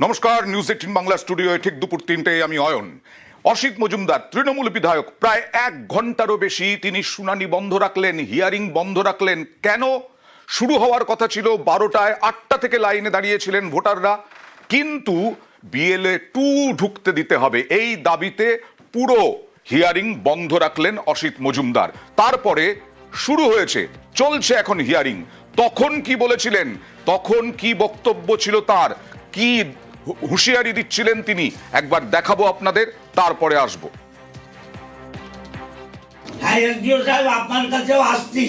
নমস্কার news eighteen Bangla স্টুডিওয়ে ঠিক দুপুর তিনটেয় আমি অয়ন। অসিত মজুমদার, তৃণমূল বিধায়ক, প্রায় এক ঘন্টারও বেশি তিনি শুনানি বন্ধ রাখলেন হিয়ারিং বন্ধ রাখলেন। কেন? শুরু হওয়ার কথা ছিল বারোটায়, আটটা থেকে লাইনে দাঁড়িয়েছিলেন ভোটাররা। কিন্তু বিএলএ টু ঢুকতে দিতে হবে। এই দাবিতে পুরো হিয়ারিং বন্ধ রাখলেন অসিত মজুমদার। তারপরে শুরু হয়েছে, চলছে এখন হিয়ারিং তখন কি বলেছিলেন? তখন কি বক্তব্য ছিল তার? কি হুঁশিয়ারি দিচ্ছিলেন তিনি। একবার দেখাবো আপনাদের, তারপরে আসব। হ্যাঁ সাহেব, আপনার কাছেও আসছি।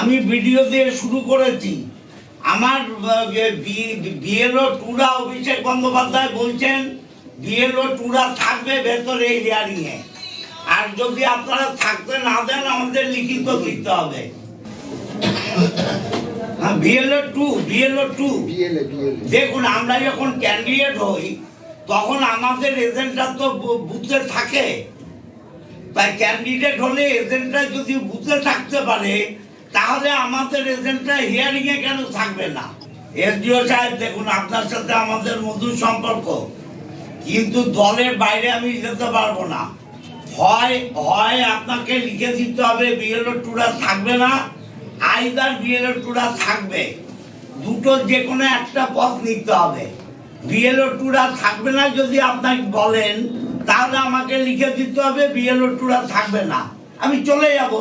আমি ভিডিও দিয়ে শুরু করেছি। আমার বিএলও টুরা অভিষেক বন্দ্যোপাধ্যায় বলছেন, বিএলও টুরা থাকবে ভেতরে এই নিয়ে আর যদি আপনারা থাকতে না দেন, আমাদের লিখিত দিতে হবে। বিএলও টু বিএলও টু দেখুন আমরা যখন ক্যান্ডিডেট হই তখন আমাদের এজেন্টরা তো বুথে থাকে। তাই ক্যান্ডিডেট হলে এজেন্টরা যদি বুথে থাকতে পারে তাহলে আমাদের এজেন্টরা হিয়ারিং এ কেন থাকবে না? এসডিও সাহেব দেখুন আপনার সাথে আমাদের মধুর সম্পর্ক। কিন্তু দলের বাইরে আমি যেতে পারব না। হয় হয় আপনাকে লিখে দিতে হবে বিএলও টুরা থাকবে না। আইদার বিএলও টুরা থাকবে। দুটো যে কোনো একটা পথ নিতে হবে। বিএলও টুরা থাকবে না যদি আপনাকে বলেন, তাহলে আমাকে লিখে দিতে হবে বিএলও টুরা থাকবে না। আমি চলে যাব।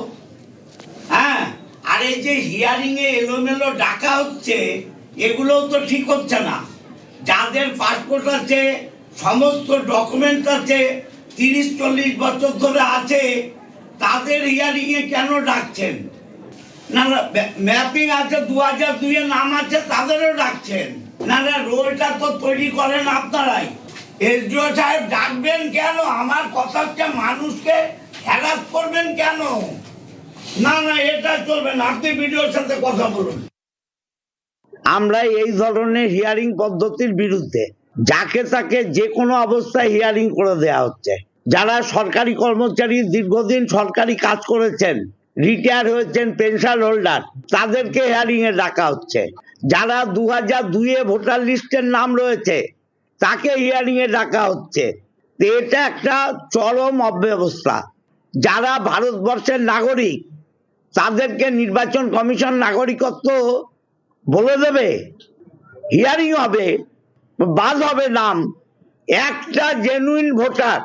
হ্যাঁ আর এই যে হিয়ারিং এ এলোমেলো ডাকা হচ্ছে, এগুলোও তো ঠিক হচ্ছে না। যাদের পাসপোর্ট আছে, সমস্ত ডকুমেন্ট আছে, তিরিশ চল্লিশ বছর ধরে আছে, তাদের হিয়ারিং এ কেন ডাকছেন? না না ম্যাপিং আছে, দু হাজার দুইয়ে নাম আছে, তাদেরও ডাকছেন। না না, রোলটা তো তৈরি করেন আপনারাই। এসডিও সাহেব ডাকবেন কেন? আমার কথা হচ্ছে মানুষকে হ্যারাস করবেন কেন? না না, এটা চলবে না। আপনি ভিডিওর সাথে কথা বলুন। আমরা এই ধরনের হিয়ারিং পদ্ধতির বিরুদ্ধে যাকে তাকে যে কোনো অবস্থায় হিয়ারিং করে দেওয়া হচ্ছে। যারা সরকারি কর্মচারী দীর্ঘদিন সরকারি কাজ করেছেন রিটায়ার হয়েছেন পেনশন হোল্ডার, তাদেরকে হিয়ারিং এ ডাকা হচ্ছে। যারা দু হাজার দুইয়ে ভোটার লিস্টের নাম রয়েছে, তাকে হিয়ারিং এ ডাকা হচ্ছে। এটা একটা চরম অব্যবস্থা। যারা ভারতবর্ষের নাগরিক, তাদেরকে নির্বাচন কমিশন নাগরিকত্ব বলে দেবে। হিয়ারিং হবে, বাদ হবে নাম। একটা জেনুইন ভোটার,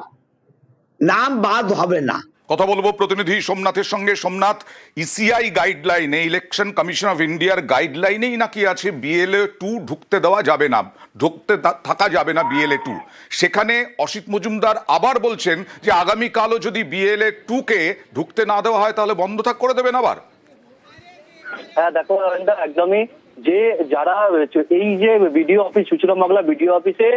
নাম বাদ হবে না। কথা বলব প্রতিনিধি সোমনাথের সঙ্গে। সোমনাথ ইসিআই গাইডলাইনে ইলেকশন কমিশন অফ ইন্ডিয়ার গাইডলাইনেই নাকি আছে বিএলএ টু ঢুকতে দেওয়া যাবে না, ঢুকতে থাকা যাবে না বিএলএ টু সেখানে অসিত মজুমদার আবার বলছেন যে আগামীকালও যদি বিএলএ টু কে ঢুকতে না দেওয়া হয় তাহলে বন্ধ থাক, করে দেবেন আবার। হ্যাঁ দেখো একদমই। যে যারা, এই যে বিডিও অফিস চুচুড়া মাগলা বিডিও অফিসে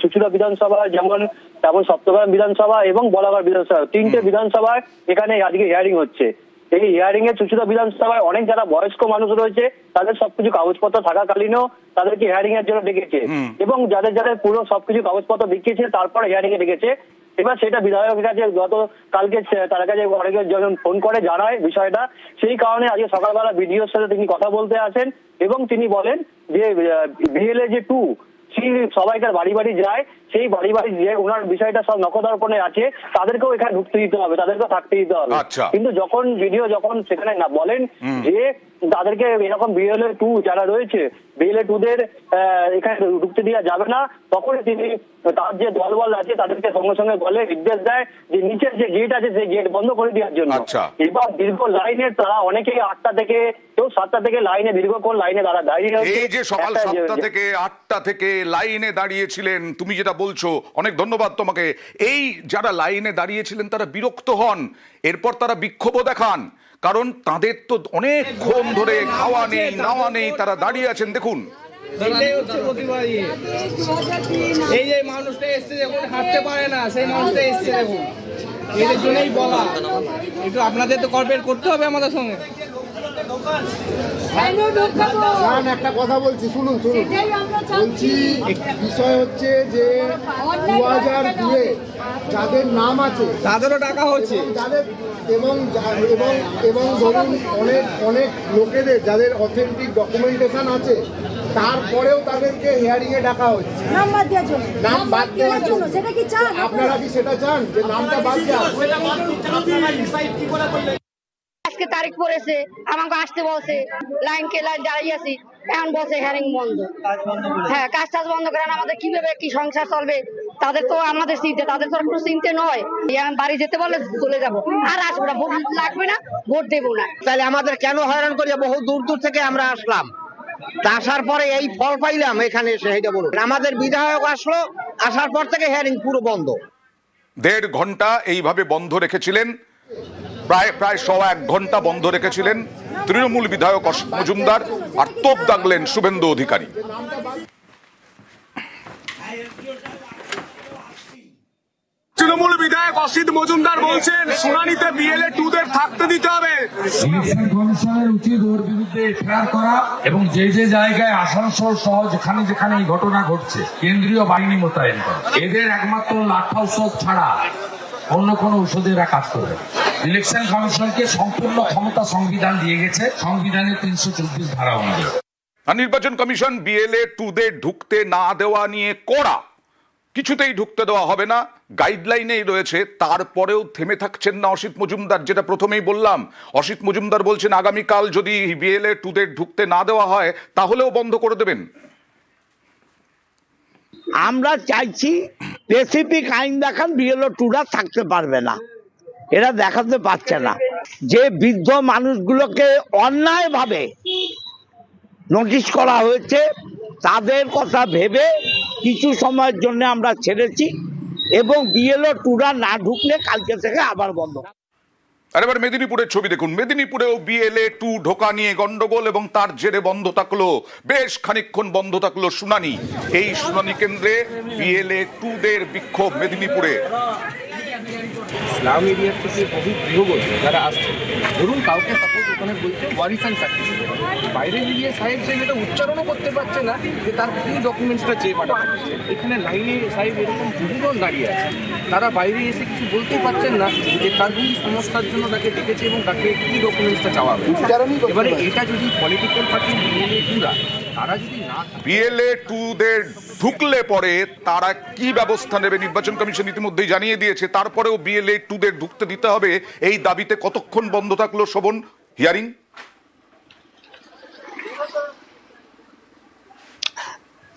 চুচুড়া বিধানসভা যেমন তেমন সপ্তগ্রাম বিধানসভা এবং বলাগড় বিধানসভা তিনটে বিধানসভায় এখানে আজকে হিয়ারিং হচ্ছে। এই হিয়ারিং এ চুচুড়া বিধানসভায় অনেক যারা বয়স্ক মানুষ রয়েছে তাদের সবকিছু কাগজপত্র থাকাকালীনও তাদেরকে হিয়ারিং এর জন্য ডেকেছে। এবং যাদের যাদের পুরো সবকিছু কাগজপত্র দেখিয়েছে তারপরে হিয়ারিং এ ডেকেছে। এবার সেটা বিধায়কের কাছে গত কালকে তার কাছে অনেকে যখন ফোন করে জানায় বিষয়টা সেই কারণে আজকে সকালবেলা বিডিওর সাথে তিনি কথা বলতে আসেন এবং তিনি বলেন যে বিএলএ যে টু সবাইকার বাড়ি বাড়ি যায় সেই বাড়ি বাড়ি যে ওনার বিষয়টা সব নখদর্পণে আছে তাদেরকেও এখানে ঢুকতে দিতে হবে তাদেরকেও থাকতে দিতে হবে আচ্ছা। কিন্তু যখন ভিডিও যখন সেখানে না বলেন যে তাদেরকে এরকম বিএলএ টু যারা রয়েছে বিএলএ টু দের এখানে ঢুকতে দেওয়া যাবে না। তখন তিনি তার যে দলবল আছে তাদেরকে সঙ্গে সঙ্গে বলে নির্দেশ দেয় যে নিচের যে গেট আছে সেই গেট বন্ধ করে দেওয়ার জন্য। আচ্ছা। এবার দীর্ঘ লাইনে তারা অনেকেই আটটা থেকে কেউ সাতটা থেকে লাইনে দীর্ঘক্ষণ লাইনে তারা দাঁড়িয়ে এই যে সকাল সাতটা থেকে আটটা থেকে লাইনে দাঁড়িয়েছিলেন তুমি যেটা বলছো অনেক ধন্যবাদ তোমাকে। এই যারা লাইনে দাঁড়িয়েছিলেন তারা বিরক্ত হন। এরপর তারা বিক্ষোভও দেখান। কারণ তাদের তো অনেকক্ষণ ধরে খাওয়া নেই, নাওয়া নেই, তারা দাঁড়িয়ে আছেন, দেখুন। এই। যে মানুষটা হাঁটতে পারে না, সেই মানুষটা দেখুন। জন্যই বলা। আপনাদের তো কর্পোরেট করতে হবে আমাদের সঙ্গে। একটা কথা বলছি শুনুন শুনুন। বলছি বিষয় হচ্ছে যে দু হাজার দুয়ে যাদের নাম আছে তাদেরও টাকা হচ্ছে। এবং যাদের এবং এবং এবং ধরুন অনেক অনেক লোকেদের যাদের অথেন্টিক ডকুমেন্টেশন আছে তারপরেও তাদেরকে হিয়ারিং এ ডাকা হচ্ছে। নাম বাদ দেওয়ার জন্য নাম বাদ দেওয়ার জন্য সেটা কি চান আপনারা? কি সেটা চান? যে নামটা বাদ দেওয়া আজকে তারিখ পড়েছে আমাকে আসতে বলছে লাইন কে লাইন দাঁড়িয়ে আছি এখন বলছে হ্যারিং বন্ধ। হ্যাঁ কাজ টাজ বন্ধ করেন আমাদের কীভাবে কি সংসার চলবে তাদের তো আমাদের চিন্তা তাদের তো কোনো চিন্তা নয়। এখন বাড়ি যেতে বলে চলে যাব। আর আসব না ভোট লাগবে না ভোট দেবো না। তাহলে আমাদের কেন হয়রান করিয়া বহু দূর দূর থেকে আমরা আসলাম? আসার পরে এই ফল পাইলাম এখানে এসে এটা বলুন। আমাদের বিধায়ক আসলো আসার পর থেকে হেয়ারিং পুরো বন্ধ। দেড় ঘণ্টা এইভাবে বন্ধ রেখেছিলেন। প্রায় প্রায় সওয়া এক ঘণ্টা বন্ধ রেখেছিলেন তৃণমূল বিধায়ক অসিত মজুমদার আর তোপ দাগলেন শুভেন্দু অধিকারী। তৃণমূল বিধায়ক অসিত মজুমদার বলছেন শুনানিতে বিএলএ টু দের থাকতে দিতে হবে। ইলেকশন কমিশনের উচিত ওর বিরুদ্ধে এফআইআর করা এবং যে যে জায়গায় আসানসোল সহ যেখানে যেখানে এই ঘটনা ঘটছে কেন্দ্রীয় বাহিনী মোতায়েন করা। এদের একমাত্র লাঠা ঔষধ ছাড়া অন্য কোনো ঔষধে এরা কাজ করবে ইলেকশন কমিশনকে সম্পূর্ণ ক্ষমতা সংবিধান দিয়ে গেছে। সংবিধানের তিনশো চব্বিশ ধারা অনুযায়ী। নির্বাচন কমিশন বিএলএ টুদের ঢুকতে না দেওয়া নিয়ে কড়া। কিছুতেই ঢুকতে দেওয়া হবে না। গাইডলাইনেই রয়েছে। তারপরেও থেমে থাকছেন না অসিত মজুমদার যেটা প্রথমেই বললাম। অসিত মজুমদার বলছেন আগামীকাল যদি বিএলএ টুদের ঢুকতে না দেওয়া হয় তাহলেও বন্ধ করে দেবেন। আমরা চাইছি স্পেসিফিক আইন দেখান বিএলও টুরা থাকতে পারবে না। এরা দেখাতে পারছে না। যে বৃদ্ধ মানুষগুলোকে অন্যায়ভাবে নোটিশ করা হয়েছে, তাদের কথা ভেবে কিছু সময়ের জন্য আমরা ছেড়েছি এবং বিএলও টুরা না ঢুকলে কালকে থেকে আবার বন্ধ। আর এবার মেদিনীপুরের ছবি দেখুন। মেদিনীপুরেও বিএলএ টু ঢোকা নিয়ে গন্ডগোল এবং তার জেরে বন্ধ থাকল। বেশ খানিক্ষণ বন্ধ থাকল শুনানি। এই শুনানি কেন্দ্রে বিএলএ টু দের বিক্ষোভ মেদিনীপুরে। ইসলাম এরিয়ার থেকে বহু গৃহবধূ যারা আসছে ধরুন কাউকে সাপোজ ওখানে বলছে ওয়ারিসান সার্টিফিকেট বাইরে গিয়ে সাহেব সাহেব এটা উচ্চারণও করতে পারছে না যে তার কি ডকুমেন্টসটা চেয়ে পাঠাতে হচ্ছে এখানে লাইনে সাহেব এরকম বহুজন দাঁড়িয়ে আছে। তারা বাইরে এসে কিছু বলতেই পারছেন না যে তার কি সমস্যার জন্য তাকে ডেকেছে এবং তাকে কি ডকুমেন্টসটা চাওয়া হয়েছে। এবারে এটা যদি পলিটিক্যাল পার্টি বিরোধীরা তারা যদি না বিএলএ টু দের ঢুকলে পরে তারা কি ব্যবস্থা নেবে? নির্বাচন কমিশন ইতিমধ্যেই জানিয়ে দিয়েছে। তারপরেও বিএলএ টুদের ঢুকতে দিতে হবে। এই দাবিতে কতক্ষণ বন্ধ থাকল শোভন? হিয়ারিং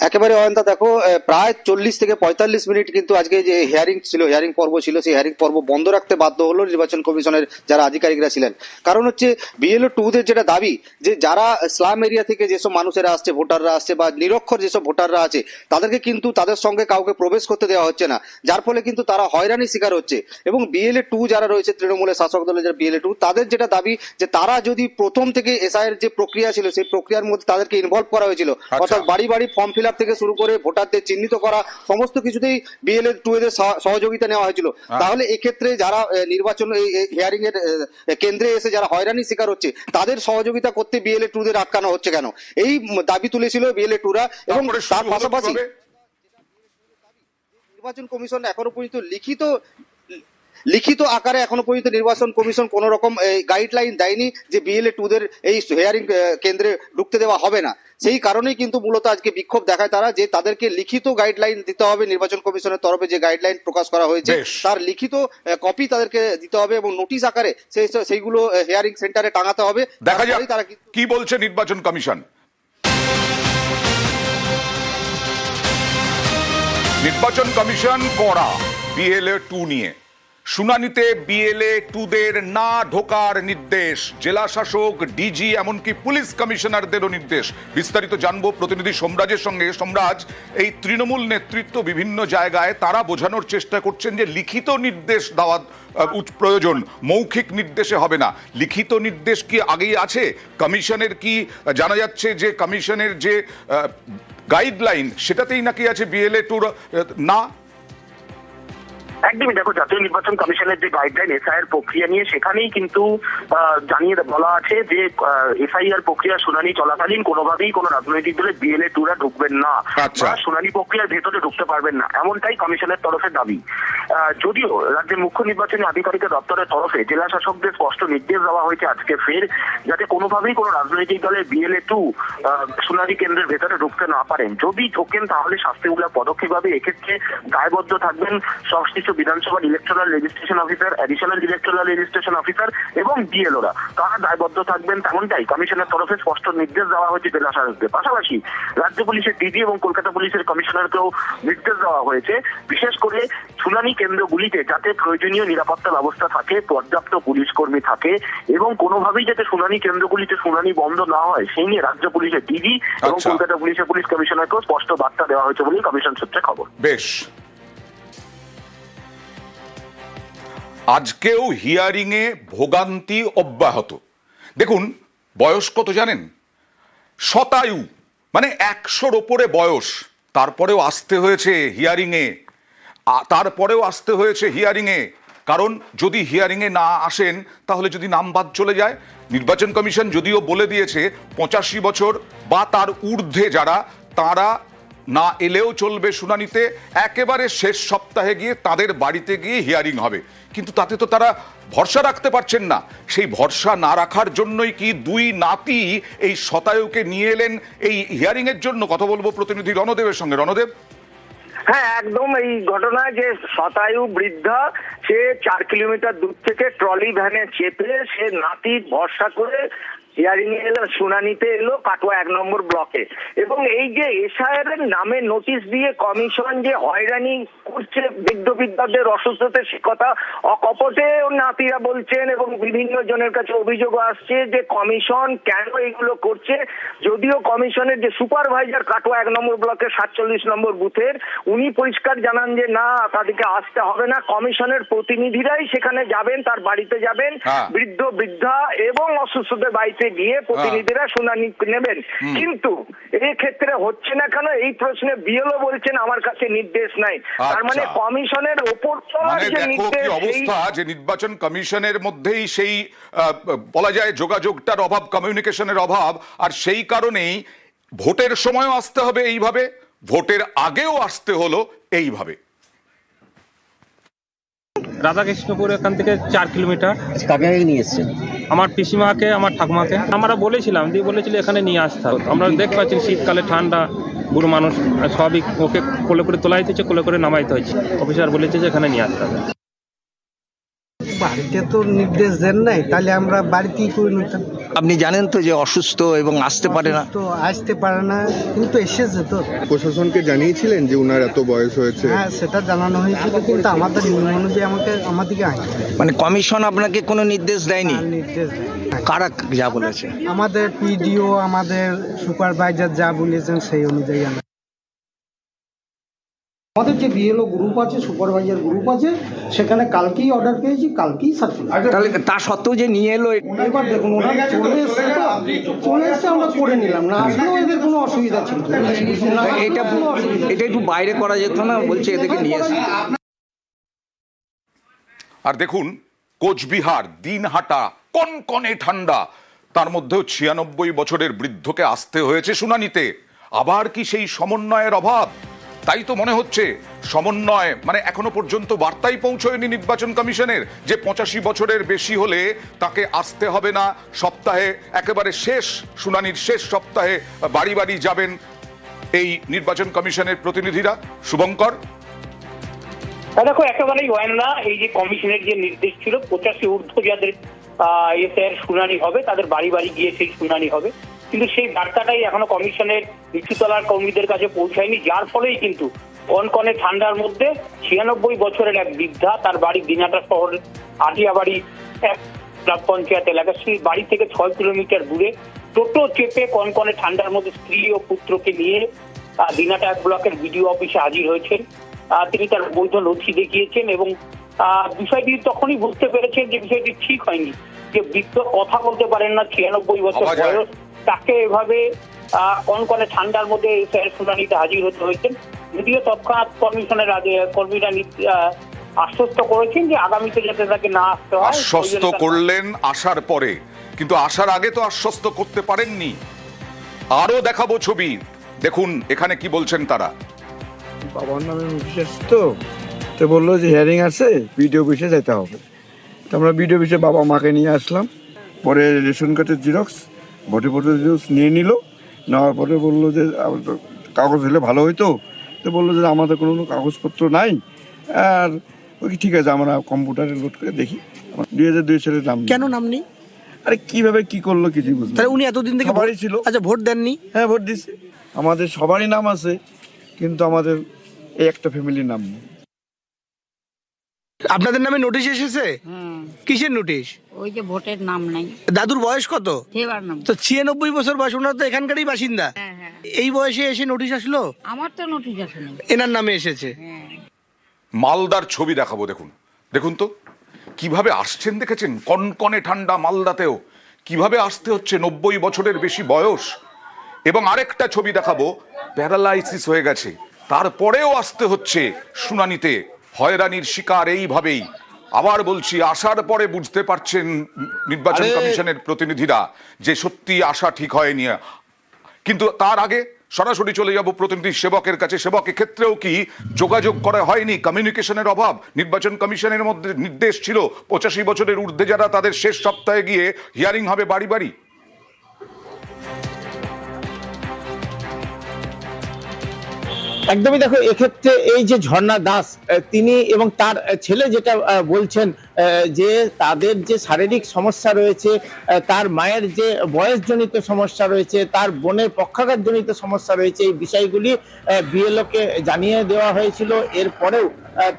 একেবারে অয়ন্তা দেখো প্রায় চল্লিশ থেকে পঁয়তাল্লিশ মিনিট কিন্তু আজকে যে হিয়ারিং ছিল হিয়ারিং পর্ব ছিল সেই হিয়ারিং পর্ব বন্ধ রাখতে বাধ্য হলো নির্বাচন কমিশনের যারা আধিকারিকরা ছিলেন। কারণ হচ্ছে বিএলও টুদের যেটা দাবি যে যারা স্লাম এরিয়া থেকে যেসব মানুষেরা আসছে ভোটাররা আসছে বা নিরক্ষর যেসব ভোটাররা আছে তাদেরকে কিন্তু তাদের সঙ্গে কাউকে প্রবেশ করতে দেওয়া হচ্ছে না। যার ফলে কিন্তু তারা হয়রানির শিকার হচ্ছে। এবং বিএলএ টু যারা রয়েছে তৃণমূলের শাসক দলের যারা বিএলএ টু তাদের যেটা দাবি যে তারা যদি প্রথম থেকে এসআইয়ের যে প্রক্রিয়া ছিল সেই প্রক্রিয়ার মধ্যে তাদেরকে ইনভলভ করা হয়েছিল অর্থাৎ বাড়ি বাড়ি ফর্ম ফিল থেকে শুরু করে ভোটারদের চিহ্নিত করা সমস্ত কিছুতেই বিএলএ টু এদের সহযোগিতা নেওয়া হয়েছিল। তাহলে এক্ষেত্রে যারা নির্বাচন হিয়ারিং এর কেন্দ্রে এসে যারা হয়রানির শিকার হচ্ছে তাদের সহযোগিতা করতে বিএলএ টু দের আটকানো হচ্ছে কেন? এই দাবি তুলেছিল বিএলএ টুরা এবং তার পাশাপাশি নির্বাচন কমিশন এখনও পর্যন্ত লিখিত লিখিত আকারে এখনও পর্যন্ত নির্বাচন কমিশন কোন রকম গাইডলাইন দেয়নি যে বিএলএ টুদের এই হেয়ারিং কেন্দ্রে ঢুকতে দেওয়া হবে না। সেই কারণেই কিন্তু মূলত আজকে বিক্ষোভ দেখায় তারা যে তাদেরকে লিখিত গাইডলাইন দিতে হবে নির্বাচন কমিশনের তরফে যে গাইডলাইন প্রকাশ করা হয়েছে। তার লিখিত কপি তাদেরকে দিতে হবে এবং নোটিশ আকারে সেই সেইগুলো হেয়ারিং সেন্টারে টাঙাতে হবে। দেখা যাক তারা কি বলছে নির্বাচন কমিশন। নির্বাচন কমিশন করা বিএলএ টু নিয়ে। শুনানিতে বিএলএ টুদের না ঢোকার নির্দেশ। জেলা শাসক ডিজি এমনকি পুলিশ কমিশনারদেরও নির্দেশ। বিস্তারিত জানব প্রতিনিধি সোমরাজের সঙ্গে। সোমরাজ, এই তৃণমূল নেতৃত্ব বিভিন্ন জায়গায় তারা বোঝানোর চেষ্টা করছেন যে লিখিত নির্দেশ দেওয়া প্রয়োজন। মৌখিক নির্দেশে হবে না। লিখিত নির্দেশ কি আগেই আছে? কমিশনের কি জানা যাচ্ছে যে কমিশনের যে গাইডলাইন সেটাতেই নাকি আছে বিএলএ টুর না? একদমই দেখো জাতীয় নির্বাচন কমিশনের যে গাইডলাইন এসআইআর প্রক্রিয়া নিয়ে সেখানেই কিন্তু জানিয়ে বলা আছে যে এসআইআর প্রক্রিয়া শুনানি চলাকালীন কোনোভাবেই কোনো রাজনৈতিক দলে বিএলএ টুরা ঢুকবেন না আচ্ছা। বা শুনানি প্রক্রিয়ার ভেতরে ঢুকতে পারবেন না। এমনটাই কমিশনের তরফে দাবি। যদিও রাজ্যের মুখ্য নির্বাচনী আধিকারিকের দপ্তরের তরফে জেলা শাসকদের স্পষ্ট নির্দেশ দেওয়া হয়েছে আজকে ফের যাতে কোনোভাবেই কোনো রাজনৈতিক দলের বিএলএ টু শুনানি কেন্দ্রের ভেতরে ঢুকতে না পারেন। যদি ঢোকেন তাহলে শাস্তিমূলক পদক্ষেপ হবে এক্ষেত্রে দায়বদ্ধ থাকবেন সংশ্লিষ্ট বিধানসভার electoral registration officer additional electoral registration officer এবং বিএলওরা তারা দায়বদ্ধ থাকবেন তেমনটাই। কমিশনের তরফে স্পষ্ট নির্দেশ দেওয়া হয়েছে জেলা শাসকদের। পাশাপাশি রাজ্য পুলিশের ডিজি এবং কলকাতা পুলিশের কমিশনারকেও নির্দেশ দেওয়া হয়েছে। বিশেষ করে শুনানি কেন্দ্রগুলিতে যাতে প্রয়োজনীয় নিরাপত্তা ব্যবস্থা থাকে পর্যাপ্ত পুলিশ কর্মী থাকে এবং কোনোভাবেই যাতে শুনানি কেন্দ্রগুলিতে শুনানি বন্ধ না হয় সেই নিয়ে রাজ্য পুলিশের ডিজি এবং আচ্ছা। কলকাতা পুলিশের পুলিশ কমিশনারকেও স্পষ্ট বার্তা দেওয়া হয়েছে বলেই কমিশন সূত্রে খবর। বেশ। আজকেও হিয়ারিং এ ভোগান্তি অব্যাহত। দেখুন, বয়স কত জানেন? শতায়ু মানে একশোর ওপরে বয়স। তারপরেও আসতে হয়েছে হিয়ারিং এ তারপরেও আসতে হয়েছে হিয়ারিং এ কারণ, যদি হিয়ারিং এ না আসেন, তাহলে যদি নাম বাদ চলে যায়, নির্বাচন কমিশন যদিও বলে দিয়েছে, পঁচাশি বছর বা তার ঊর্ধ্বে যারা, তারা না এলেও চলবে শুনানিতে। একেবারে শেষ সপ্তাহে গিয়ে তাদের বাড়িতে গিয়ে হিয়ারিং হবে। কিন্তু তাতে তো তারা ভরসা রাখতে পারছেন না। সেই ভরসা না রাখার জন্যই কি দুই নাতি এই শতায়ুকে নিয়ে এলেন এই হিয়ারিং এর জন্য? কথা বলব প্রতিনিধি রণদেবের সঙ্গে। রণদেব? হ্যাঁ একদম এই ঘটনায় যে শতায়ু বৃদ্ধা, সে চার কিলোমিটার দূর থেকে ট্রলি ভ্যানে চেপে সে নাতি ভরসা করে হিয়ারিং এলো শুনানিতে এলো কাটোয়া এক নম্বর ব্লকে। এবং এই যে এসআইআর এর নামে নোটিশ দিয়ে কমিশন যে হয়রানি করছে বৃদ্ধ বৃদ্ধাদের অসুস্থতার কথা অকপটে নাতিরা বলছেন এবং বিভিন্ন জনের কাছে অভিযোগ আসছে যে কমিশন কেন এগুলো করছে। যদিও কমিশনের যে সুপারভাইজার কাটোয়া এক নম্বর ব্লকের সাতচল্লিশ নম্বর বুথের উনি পরিষ্কার জানান যে না তাদেরকে আসতে হবে না। কমিশনের প্রতিনিধিরাই সেখানে যাবেন তার বাড়িতে যাবেন। হ্যাঁ। বৃদ্ধ বৃদ্ধা এবং অসুস্থদের বাড়িতে গিয়ে প্রতিনিধিরা শুনানি নেবেন। কিন্তু এই ক্ষেত্রে হচ্ছে না কেন? এই প্রশ্নে বিএলও বলছেন আমার কাছে নির্দেশ নাই। তার মানে আচ্ছা। কমিশনের ওপর মানে অবস্থা যে নির্বাচন কমিশনের মধ্যেই সেই বলা যায় যোগাযোগটার অভাব কমিউনিকেশনের অভাব আর সেই কারণেই ভোটের সময়ও আসতে হবে এইভাবে ভোটের আগেও আসতে হলো এইভাবে। রাধাকৃষ্ণপুর এখান থেকে চার কিলোমিটার। কাকে নিয়ে এসছেন? আমার পিসিমাকে, আমার ঠাকুমাকে। আমরা বলেছিলাম, দিয়ে বলেছিল এখানে নিয়ে আসতে হবে। আমরা দেখতে পাচ্ছি শীতকালে ঠান্ডা, বুড়ো মানুষ সবই ওকে কোলে করে তোলা হয়েছে, কোলে করে নামাইতে হয়েছে। অফিসার বলেছে যে এখানে নিয়ে আসতে হবে। বাড়িতে তো নির্দেশ দেন নাই, তাহলে আমরা বাড়িতেই করে নিতাম। আপনি জানেন তো যে অসুস্থ এবং আসতে পারে না? তো আসতে পারে না কিন্তু এসেছে তো। প্রশাসনকে জানিয়েছিলেন যে উনার এত বয়স হয়েছে? হ্যাঁ সেটা জানানো হয়েছিল কিন্তু আমাদের নিয়ম অনুযায়ী আমাকে আমাদেরকে আইন। মানে কমিশন আপনাকে কোনো নির্দেশ দেয়নি? নির্দেশ দেয় কারা যা বলেছে? আমাদের পিডিও আমাদের সুপারভাইজার যা বলেছেন সেই অনুযায়ী আমরা আমাদের যে বিএলও গ্রুপ আছে সুপারভাইজার গ্রুপ আছে সেখানে কালকেই অর্ডার পেয়েছি কালকেই সার্কুলার তাহলে তা সত্ত্বেও যে নিয়ে এলো এবার দেখুন ওরা চলে এসছে তো চলে এসছে আমরা করে নিলাম। না আসলেও এদের কোনো অসুবিধা ছিল না। এটা কোনো অসুবিধা এটা একটু বাইরে করা যেত না বলছে এদেরকে নিয়ে এসে। আর দেখুন কোচবিহার দিনহাটা কনকনে ঠান্ডা তার মধ্যেও ছিয়ানব্বই বছরের বৃদ্ধকে আসতে হয়েছে শুনানিতে। আবার কি সেই সমন্বয়ের অভাব? তাই তো মনে হচ্ছে সমন্বয় মানে এখনও পর্যন্ত বার্তাই পৌঁছয়নি নির্বাচন কমিশনের যে পঁচাশি বছরের বেশি হলে তাকে আসতে হবে না, সপ্তাহে একেবারে শেষ, শুনানির শেষ সপ্তাহে বাড়ি বাড়ি যাবেন এই নির্বাচন কমিশনের প্রতিনিধিরা। শুভঙ্কর। দেখো, একেবারেই হয় না। এই যে কমিশনের যে নির্দেশ ছিল, পঁচাশি ঊর্ধ্ব যাদের শুনানি হবে, তাদের বাড়ি বাড়ি গিয়ে সেই শুনানি হবে। কিন্তু সেই বার্তাটাই এখনও কমিশনের নিচুতলার কর্মীদের কাছে পৌঁছায়নি। যার ফলেই কিন্তু কনকনে ঠান্ডার মধ্যে ছিয়ানব্বই বছরের এক বৃদ্ধা তার বাড়ি দিনাটা শহরের আটিয়াবাড়ি এক গ্রাম পঞ্চায়েত এলাকা সেই বাড়ি থেকে ছয় কিলোমিটার দূরে টোটো চেপে কনকনে ঠান্ডার মধ্যে স্ত্রী ও পুত্রকে নিয়ে দিনাটা এক ব্লকের বিডিও অফিসে হাজির হয়েছেন। তিনি তার বৈধ নথি দেখিয়েছেন এবং বিষয়টি তখনই বুঝতে পেরেছেন যে বিষয়টি ঠিক হয়নি। যে বৃদ্ধ কথা বলতে পারেন না ছিয়ানব্বই বছর বয়স তাকে এভাবে কনকনে ঠান্ডার মধ্যে এসআইয়ের শুনানিতে হাজির হতে হয়েছেন যদিও তৎক্ষণাৎ কমিশনের আগে কর্মীরা আশ্বস্ত করেছেন যে আগামীতে যাতে তাকে না আসতে হয় আশ্বস্ত করলেন আসার পরে। কিন্তু আসার আগে তো আশ্বস্ত করতে পারেননি। আরও দেখাবো ছবি। দেখুন এখানে কি বলছেন তারা। বাবার নামে আসছে তো তো বলল যে হিয়ারিং আছে বিডিও অফিসে যেতে হবে। তো আমরা বিডিও অফিসে বাবা মাকে নিয়ে আসলাম। পরে রেশন কার্ডের জিরক্স ভোটে ভোটের জিরক্স নিয়ে নিল। নেওয়ার পরে বলল যে কাগজ হলে ভালো হইতো। তো বলল যে আমাদের কোনো কাগজপত্র নাই। আর ওই ঠিক আছে আমরা কম্পিউটারে লোড করে দেখি। দুই হাজার দুই সালের নাম কেন নাম নেই? আরে কীভাবে কি করল কিছুই বুঝলাম তাহলে উনি এতদিন থেকে বাড়ি ছিল। আচ্ছা ভোট দেননি? হ্যাঁ ভোট দিচ্ছে আমাদের সবারই নাম আছে কিন্তু আমাদের এই একটা ফ্যামিলির নাম নেই। আপনাদের নামে নোটিশ এসেছে? কিসের নোটিশ? ওই যে ভোটের নাম নাই। দাদুর বয়স কত? তো ছিয়ানব্বই বছর বয়স ওনার তো এখানকারই বাসিন্দা। হ্যাঁ হ্যাঁ। এই বয়সে এসে নোটিশ আসলো? আমার তো নোটিশ আসেনি। এনার নামে এসেছে। মালদার ছবি দেখাবো দেখুন। দেখুন তো কীভাবে আসছেন দেখেছেন? কনকনে ঠান্ডা মালদাতেও। কীভাবে আসতে হচ্ছে? নব্বই বছরের বেশি বয়স। এবং আরেকটা ছবি দেখাবো প্যারালাইসিস হয়ে গেছে। তারপরেও আসতে হচ্ছে শুনানিতে। হয়রানির শিকার এইভাবেই। আবার বলছি আসার পরে বুঝতে পারছেন নির্বাচন কমিশনের প্রতিনিধিরা যে সত্যি আসা ঠিক হয়নি। কিন্তু তার আগে সরাসরি চলে যাব প্রতিনিধি সেবকের কাছে। সেবকের ক্ষেত্রেও কি যোগাযোগ করা হয়নি? কমিউনিকেশনের অভাব? নির্বাচন কমিশনের মধ্যে নির্দেশ ছিল পঁচাশি বছরের ঊর্ধ্বে যারা তাদের শেষ সপ্তাহে গিয়ে হিয়ারিং হবে বাড়ি বাড়ি। একদমই দেখো, এক্ষেত্রে এই যে ঝর্ণা দাস তিনি এবং তার ছেলে যেটা বলছেন যে তাদের যে শারীরিক সমস্যা রয়েছে তার মায়ের যে বয়সজনিত সমস্যা রয়েছে, তার বোনের পক্ষাঘাতজনিত সমস্যা রয়েছে, এই বিষয়গুলি বিএলওকে জানিয়ে দেওয়া হয়েছিল। এরপরেও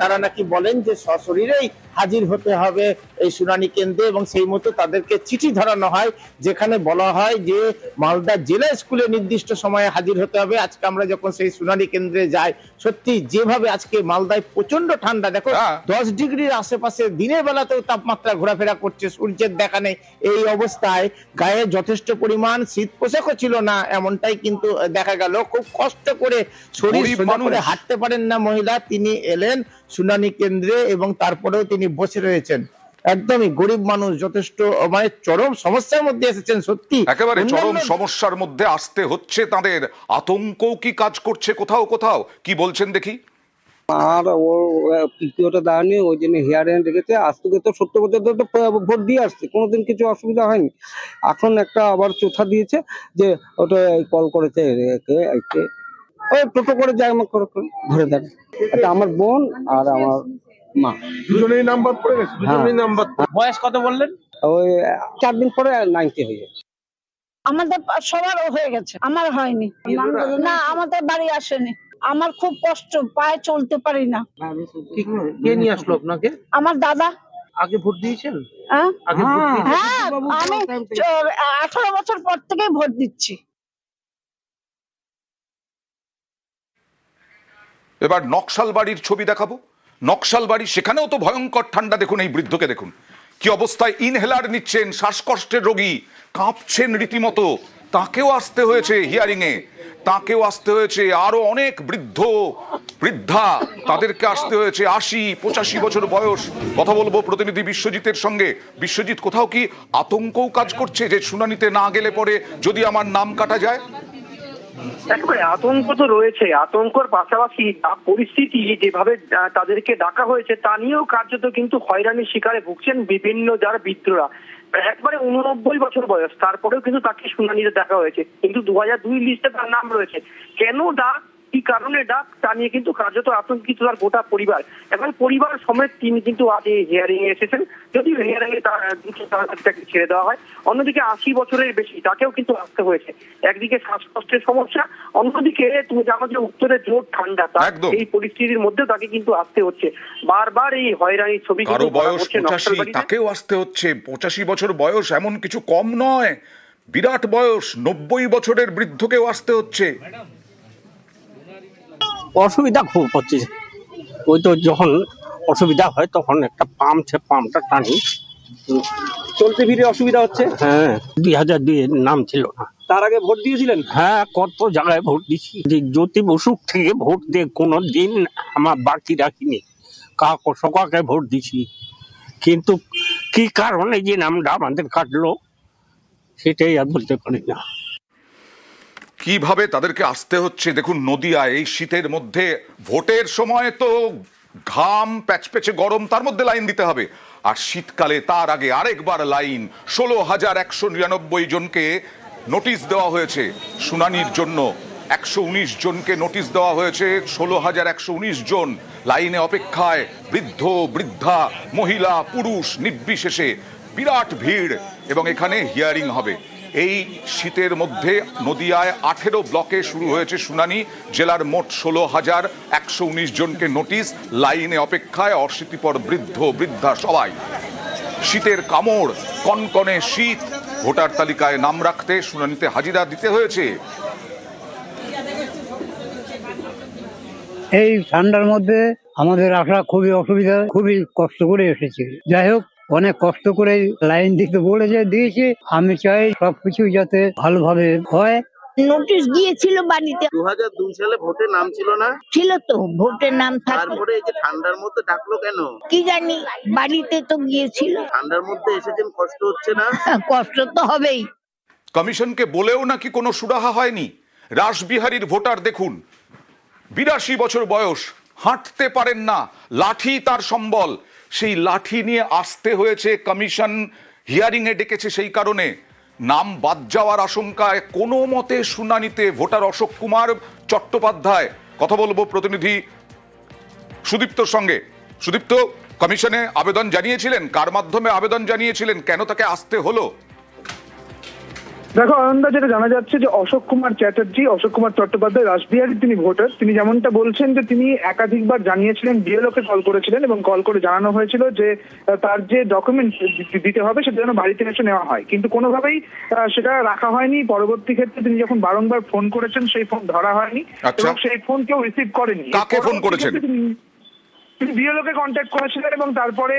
তারা নাকি বলেন যে সশরীরেই হাজির হতে হবে এই শুনানি কেন্দ্রে এবং সেই মতো তাদেরকে চিঠি ধরানো হয় যেখানে বলা হয় যে মালদা জেলা স্কুলে নির্দিষ্ট সময়ে হাজির হতে হবে। আজকে আমরা যখন সেই শুনানি কেন্দ্রে যাই সত্যি যেভাবে আজকে মালদায় প্রচণ্ড ঠান্ডা দেখো দশ ডিগ্রির আশেপাশে দিনের বেলাতেও তাপমাত্রা ঘোরাফেরা করছে সূর্যের দেখা নেই। এই অবস্থায় গায়ে যথেষ্ট পরিমাণ শীত পোশাকও ছিল না এমনটাই কিন্তু দেখা গেল। খুব কষ্ট করে শরীর হাঁটতে পারেন না মহিলা তিনি এলেন। শুনানি কেন্দ্রে এবং তারপরেও তিনি বসে রয়েছেন। একদমই গরিব মানুষ যথেষ্ট মানে চরম সমস্যার মধ্যে এসেছেন সত্যি। একেবারে চরম সমস্যার মধ্যে আসতে হচ্ছে তাদের। আতঙ্ক কি কাজ করছে কোথাও কোথাও? কি বলছেন দেখি? আর ও পিপিওটা দেয়নি ওই জন্য হিয়ারিং রেখেছে। আজ থেকে তো সত্তর বছর ধরে তো ভোট দিয়ে আসছে কোনোদিন কিছু অসুবিধা হয়নি। এখন একটা আবার চোথা দিয়েছে যে ওটা কল করেছে একে একে ওই টোটো করে যায় আমার করে করে ধরে দেন। এটা আমার বোন আর আমার মা। দুজনেই নাম্বার পড়ে গেছে? দুজনেই নাম্বার বয়স কত বললেন? ওই চার দিন পরে নাইনটি হয়ে যাবে আমাদের সবারও হয়ে গেছে। আমার হয়নি। না আমাদের বাড়ি আসেনি। আমার খুব কষ্ট পায়ে চলতে পারি না। কে নিয়ে আসলো আপনাকে? আমার দাদা। আগে ভোট দিয়েছেন? হ্যাঁ। আগে ভোট দিয়েছেন? হ্যাঁ আমি আঠারো বছর পর থেকেই ভোট দিচ্ছি। এবার নকশাল বাড়ির ছবি দেখাবো। নকশাল বাড়ি সেখানেও তো ভয়ঙ্কর ঠান্ডা দেখুন, এই বৃদ্ধকে দেখুন। কি অবস্থায় ইনহেলার নিচ্ছেন, শ্বাসকষ্টের রোগী, কাঁপছেন রীতিমতো। তাকেও আসতে হয়েছে হিয়ারিং এ তাকেও আসতে হয়েছে আরও অনেক বৃদ্ধ, বৃদ্ধা। তাদেরকে আসতে হয়েছে আশি, পঁচাশি বছর বয়স। কথা বলব প্রতিনিধি বিশ্বজিতের সঙ্গে। বিশ্বজিৎ, কোথাও কি আতঙ্কও কাজ করছে যে শুনানিতে না গেলে পরে যদি আমার নাম কাটা যায়? একেবারে আতঙ্ক তো রয়েছে, আতঙ্কর পাশাপাশি পরিস্থিতি যেভাবে তাদেরকে ডাকা হয়েছে তা নিয়েও কার্যত কিন্তু হয়রানির শিকারে ভুগছেন বিভিন্ন যারা বিদ্রোহরা একবারে উননব্বই বছর বয়স, তারপরেও কিন্তু তাকে শুনানিতে দেখা হয়েছে। কিন্তু দু হাজার দুই লিস্টে তার নাম রয়েছে। কেন ডাক কি কারণে ডাক তা নিয়ে কিন্তু কার্যত আতঙ্কিত তার গোটা পরিবার। এবং পরিবার সমেত তিনি কিন্তু আজ এই হিয়ারিং এ এসেছেন। যদিও হিয়ারিং এ তাকে ছেড়ে দেওয়া হয়। অন্যদিকে আশি বছরের বেশি তাকেও কিন্তু আসতে হয়েছে। একদিকে শ্বাসকষ্টের সমস্যা অন্যদিকে তুমি জানো যে উত্তরে জোর ঠান্ডা তার এই পরিস্থিতির মধ্যে তাকে কিন্তু আসতে হচ্ছে। বারবার এই হয়রানির ছবি কারও বয়স পঁচাশি তাকেও আসতে হচ্ছে। পঁচাশি বছর বয়স এমন কিছু কম নয়। বিরাট বয়স নব্বই বছরের বৃদ্ধকেও আসতে হচ্ছে। অসুবিধা খুব হচ্ছে। ওই তো যখন অসুবিধা হয় তখন একটা পাম্প সে পাম্পটা টানি। চলতে ফিরে অসুবিধা হচ্ছে? হ্যাঁ দুই হাজার দুই নাম ছিল না। তার আগে ভোট দিয়েছিলেন? হ্যাঁ কত জায়গায় ভোট দিছি যে জ্যোতি বসুক থেকে ভোট দিয়ে কোনো দিন আমার বাকি রাখিনি। কাক সকাকে ভোট দিছি কিন্তু কি কারণে যে নামটা আমাদের কাটলো সেটাই আর বলতে পারি না। কীভাবে তাদেরকে আসতে হচ্ছে? দেখুন, নদিয়া, এই শীতের মধ্যে ভোটের সময় তো ঘাম প্যাচপ্যাচে গরম, তার মধ্যে লাইন দিতে হবে। আর শীতকালে তার আগে আরেকবার লাইন। ষোলো হাজার একশো নিরানব্বই জনকে নোটিশ দেওয়া হয়েছে শুনানির জন্য। একশো উনিশ জনকে নোটিশ দেওয়া হয়েছে। ষোলো হাজার একশো উনিশ জন লাইনে অপেক্ষায় বৃদ্ধ, বৃদ্ধা, মহিলা, পুরুষ, নির্বিশেষে বিরাট ভিড় এবং এখানে হিয়ারিং হবে। এই শীতের মধ্যে নদিয়ায় আঠেরো ব্লকে শুরু হয়েছে শুনানি। জেলার মোট ষোলো হাজার একশো উনিশ জনকে নোটিশ, লাইনে অপেক্ষায় অশীতিপর বৃদ্ধ বৃদ্ধা সবাই। শীতের কামড়, কনকনে শীত, ভোটার তালিকায় নাম রাখতে শুনানিতে হাজিরা দিতে হয়েছে। এই ঠান্ডার মধ্যে আমাদের আসা খুবই অসুবিধা, খুবই কষ্ট করে এসেছে। যাই হোক অনেক কষ্ট করে লাইন দিতে বলে বলেছে দিয়েছি। আমি চাই সবকিছু যাতে ভালোভাবে হয়। নোটিশ দিয়েছিল বাড়িতে। দু হাজার দুই সালে ভোটে নাম ছিল না? ছিল তো ভোটের নাম তারপরে এই যে ঠান্ডার মধ্যে ডাকলো কেন? কি জানি বাড়িতে তো গিয়েছিল। ঠান্ডার মধ্যে এসেছেন কষ্ট হচ্ছে না? কষ্ট তো হবেই। কমিশনকে বলেও নাকি কোনো সুরাহা হয়নি? রাসবিহারীর ভোটার দেখুন। বিরাশি বছর বয়স হাঁটতে পারেন না লাঠি তার সম্বল। সেই লাঠি নিয়ে আসতে হয়েছে, কমিশন হিয়ারিংয়ে ডেকেছে সেই কারণে। নাম বাদ যাওয়ার আশঙ্কায় কোনো মতে শুনানিতে ভোটার অশোক কুমার চট্টোপাধ্যায়। কথা বলব প্রতিনিধি সুদীপ্তর সঙ্গে। সুদীপ্ত, কমিশনে আবেদন জানিয়েছিলেন? কার মাধ্যমে আবেদন জানিয়েছিলেন? কেন তাকে আসতে হলো? দেখো আনন্দা যেটা জানা যাচ্ছে যে অশোক কুমার চ্যাটার্জি অশোক কুমার চট্টোপাধ্যায় রাসবিহারী তিনি ভোটার তিনি যেমনটা বলছেন যে তিনি একাধিকবার জানিয়েছিলেন বিএলওকে কল করেছিলেন এবং কল করে জানানো হয়েছিল যে তার যে ডকুমেন্ট দিতে হবে সেটা যেন বাড়িতে এসে নেওয়া হয় কিন্তু কোনোভাবেই আহ, সেটা রাখা হয়নি পরবর্তী ক্ষেত্রে তিনি যখন বারংবার ফোন করেছেন সেই ফোন ধরা হয়নি আচ্ছা। এবং সেই ফোন কেউ রিসিভ করেনি কাকে ফোন করেছেন? তিনি বিএলওকে কন্ট্যাক্ট করেছিলেন এবং তারপরে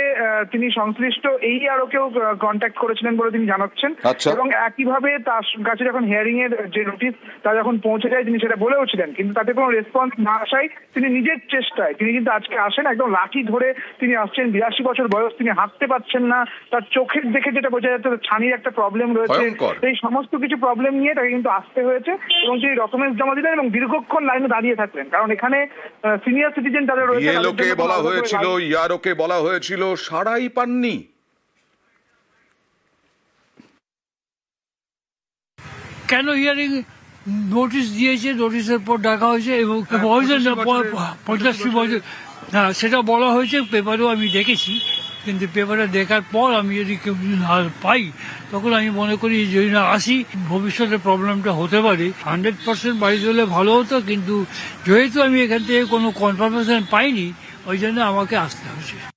তিনি সংশ্লিষ্ট এই আরও কেউ কন্ট্যাক্ট করেছিলেন বলে তিনি জানাচ্ছেন। আচ্ছা। এবং একইভাবে তার কাছে যখন হিয়ারিং এর যে নোটিশ তা যখন পৌঁছে যায় তিনি সেটা বলেওছিলেন কিন্তু তাতে কোনো রেসপন্স না আসায় তিনি নিজের চেষ্টায় তিনি কিন্তু আজকে আসেন একদম লাঠি ধরে তিনি আসছেন। বিরাশি বছর বয়স তিনি হাঁটতে পারছেন না। তার চোখের দেখে যেটা বোঝা যাচ্ছে ছানির একটা প্রবলেম রয়েছে। এই সমস্ত কিছু প্রবলেম নিয়ে তাকে কিন্তু আসতে হয়েছে এবং তিনি ডকুমেন্টস জমা দিলেন এবং দীর্ঘক্ষণ লাইনে দাঁড়িয়ে থাকলেন। কারণ এখানে সিনিয়র সিটিজেন যারা রয়েছে বলা হয়েছিল ইয়ারোকে বলা হয়েছিল সারাই পাননি। কেন হিয়ারিং নোটিশ দিয়েছে? নোটিশের পর ডাকা হয়েছে এবং বয়সের না, প- পঁচাশি বছর হ্যাঁ সেটা বলা হয়েছে পেপারেও আমি দেখেছি কিন্তু পেপারে দেখার পর আমি যদি কেউ যদি না পাই তখন আমি মনে করি যদি না আসি ভবিষ্যতে প্রবলেমটা হতে পারে। হান্ড্রেড পার্সেন্ট বাড়ি হলে ভালো হতো কিন্তু যেহেতু আমি এখান থেকে কোনো কনফার্মেশন পাইনি ওই জন্য আমাকে আসতে হয়েছে